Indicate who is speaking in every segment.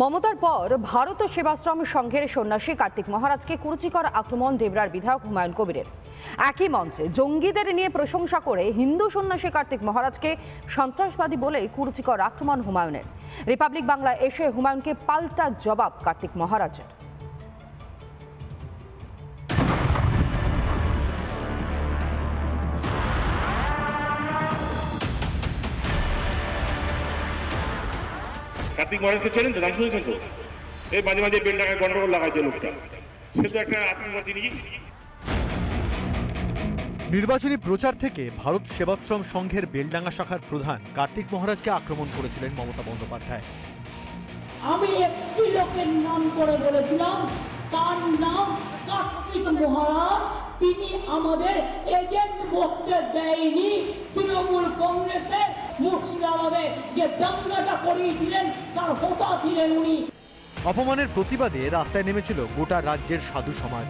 Speaker 1: মমতার পর ভারত সেবাশ্রম সংঘের সন্ন্যাসী কার্তিক মহারাজকে কুরুচিকর আক্রমণ ডেবরার বিধায়ক হুমায়ুন কবিরের। একই মঞ্চে জঙ্গিদের নিয়ে প্রশংসা করে হিন্দু সন্ন্যাসী কার্তিক মহারাজকে সন্ত্রাসবাদী বলে কুরুচিকর আক্রমণ হুমায়ুনের। রিপাবলিক বাংলা এসে হুমায়ুনকে পাল্টা জবাব কার্তিক মহারাজের।
Speaker 2: কার্তিক মহারাজকে চেনেন তো নাম শুনেছেন তো? এই মাঝে মাঝে বেল টাকায় গন্ডগোল লাগাইছে লোকটা। সে তো একটা নাকি
Speaker 3: নির্বাচনী প্রচার থেকে ভারত সেবাশ্রম সংঘের বেলডাঙ্গা শাখার প্রধান কার্তিক মহারাজকে আক্রমণ করেছিলেন মমতা বন্দ্যোপাধ্যায়।
Speaker 4: আমি একটি লোকের নাম করে বলেছিলাম তার নাম কার্তিক মহারাজ। তিনি আমাদের এজেন্ট বসতে দেয়নি তৃণমূল কংগ্রেসের মুর্শিদাবাদে যে দাঙ্গাটা করিয়েছিলেন তার হোতা ছিলেন উনি।
Speaker 3: অপমানের প্রতিবাদে রাস্তায় নেমেছিল গোটা রাজ্যের সাধু সমাজ।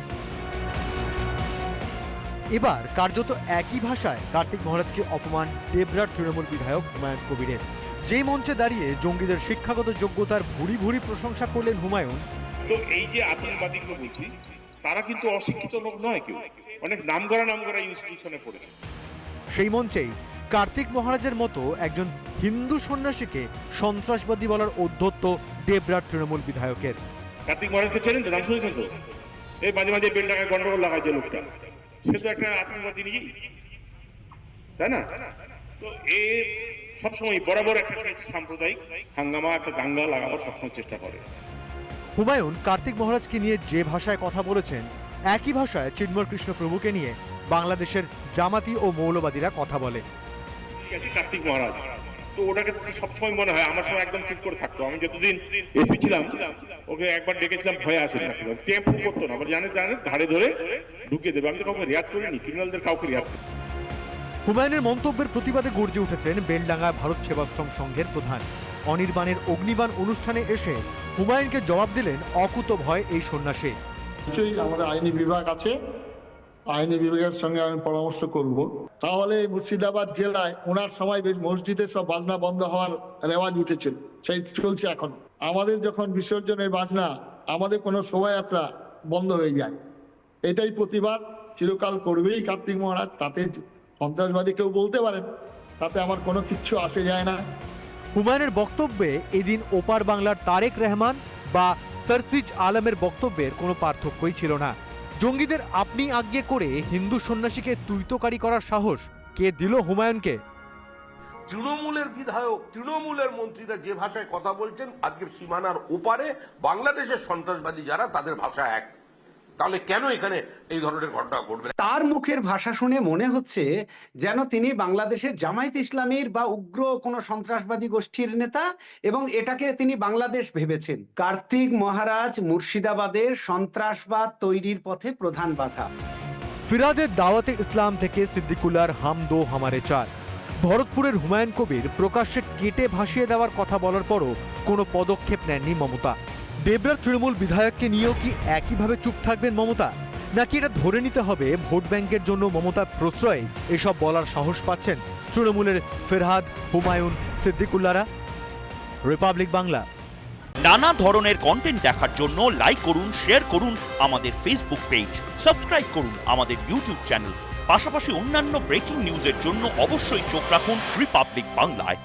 Speaker 3: এবার কার্যত একই ভাষায় কার্তিক মহারাজকে অপমান দেবরার তৃণমূল বিধায়ক হুমায়ুন কবিরের। যে মঞ্চে দাঁড়িয়ে জঙ্গিদের শিক্ষাগত যোগ্যতার ভুরি ভুরি প্রশংসা করলেন হুমায়ুন।
Speaker 2: তো এই যে আতঙ্কবাদীগুলো বলছি তারা কিন্তু অশিক্ষিত লোক নয় কেউ। অনেক নামকরা নামকরা ইনস্টিটিউশনে পড়েছে।
Speaker 3: সেই মঞ্চেই কার্তিক মহারাজের মতো একজন হিন্দু সন্ন্যাসীকে সন্ত্রাসবাদী বলার অধ্যত্ত দেবরার তৃণমূল বিধায়কের।
Speaker 2: কার্তিক মহারাজকে চেনেন তো? নাম শুনেছেন তো? এই মাঝে মাঝে বেল টাকায় গন্ডগোল লাগাইছে লোকটা। সে তো একটা আত্মীয়বাদী নাকি? তাই না? তো এ সবসময় বরাবর একটা সাম্প্রদায়িক হাঙ্গামা একটা দাঙ্গা লাগাবার সবসময় চেষ্টা করে।
Speaker 3: হুমায়ুন কার্তিক মহারাজকে নিয়ে যে ভাষায় কথা বলেছেন একই ভাষায় চিন্ময় কৃষ্ণ প্রভুকে নিয়ে বাংলাদেশের জামাতি ও মৌলবাদীরা কথা বলে।
Speaker 2: আছে কার্তিক মহারাজ। তো ওটাকে সবসময় মনে হয় আমার সময় একদম চুপ করে থাকতো। আমি যতদিন ছিলাম ওকে একবার ডেকেছিলাম ভয়ে আসে না। টেম্পু করতো না আবার জানে জানে ঘাড়ে ধরে ঢুকিয়ে দেবে। আমি তো কাউকে রেয়াজ করিনি ক্রিমিনালদের কাউকে রেয়াজ করি
Speaker 3: হুমায়ুনের মন্তব্যের প্রতিবাদে গর্জে উঠেছেন বেলডাঙ্গা ভারত সেবাশ্রম সংঘের প্রধান। অনির্বাণের অগ্নিবাণ অনুষ্ঠানে এসে হুমায়ুনকে জবাব দিলেন অকুত ভয় এই সন্ন্যাসী।
Speaker 5: নিশ্চয়ই আমাদের আইনি বিভাগ আছে। আইনি বিভাগের সঙ্গে আমি পরামর্শ করব। তাহলে এই মুর্শিদাবাদ জেলায় ওনার সময় বেশ মসজিদের সব বাজনা বন্ধ হওয়ার রেওয়াজ উঠেছিল। সেই চলছে এখন। আমাদের যখন বিসর্জনের বাজনা, আমাদের কোনো শোভাযাত্রা বন্ধ হয়ে যায়। এটাই প্রতিবাদ। চিরকাল করবেই কার্তিক মহারাজ। তাতে সন্ত্রাসবাদী কেউ বলতে পারেন। তাতে আমার কোনো কিচ্ছু আসে যায় না।
Speaker 3: হুমায়ুনের বক্তব্যে এদিন ওপার বাংলার তারেক রহমান বা সারসিজ আলমের বক্তব্যের কোনো পার্থক্যই ছিল না। জঙ্গিদের আপনি আজ্ঞে করে হিন্দু সন্ন্যাসীকে তুইতকারী করার সাহস কে দিল হুমায়ুনকে?
Speaker 6: তৃণমূলের বিধায়ক, তৃণমূলের মন্ত্রীরা যে ভাষায় কথা বলছেন, আজকে সীমানার ওপারে বাংলাদেশের সন্ত্রাসবাদী যারা, তাদের ভাষা এক। তাহলে কেন এখানে এই ধরনের ঘটনা ঘটবে?
Speaker 7: তার মুখের ভাষা শুনে মনে হচ্ছে যেন তিনি বাংলাদেশের জামায়াত ইসলামীর বা উগ্র কোনো সন্ত্রাসবাদী গোষ্ঠীর নেতা এবং এটাকে তিনি বাংলাদেশ ভেবেছেন। কার্তিক মহারাজ মুর্শিদাবাদের সন্ত্রাসবাদ তৈরির পথে প্রধান বাধা।
Speaker 3: ফিরাদের দাওয়াতে ইসলাম থেকে সিদ্দিকুল্লার হাম দো হামারে চার। ভরতপুরের হুমায়ুন কবির প্রকাশ্যে কেটে ভাসিয়ে দেওয়ার কথা বলার পরও কোনো পদক্ষেপ নেননি মমতা। দেবরার তৃণমূল বিধায়ককে নিয়েও কি একইভাবে চুপ থাকবেন মমতা? নাকি এটা ধরে নিতে হবে ভোট ব্যাংকের জন্য মমতার প্রশ্রয়ে এসব বলার সাহস পাচ্ছেন তৃণমূলের ফেরহাদ, হুমায়ুন সিদ্দিকুল্লারা রিপাবলিক বাংলা।
Speaker 8: নানা ধরনের কন্টেন্ট দেখার জন্য লাইক করুন শেয়ার করুন আমাদের ফেসবুক পেজ সাবস্ক্রাইব করুন আমাদের ইউটিউব চ্যানেল পাশাপাশি অন্যান্য ব্রেকিং নিউজের জন্য অবশ্যই চোখ রাখুন রিপাবলিক বাংলায়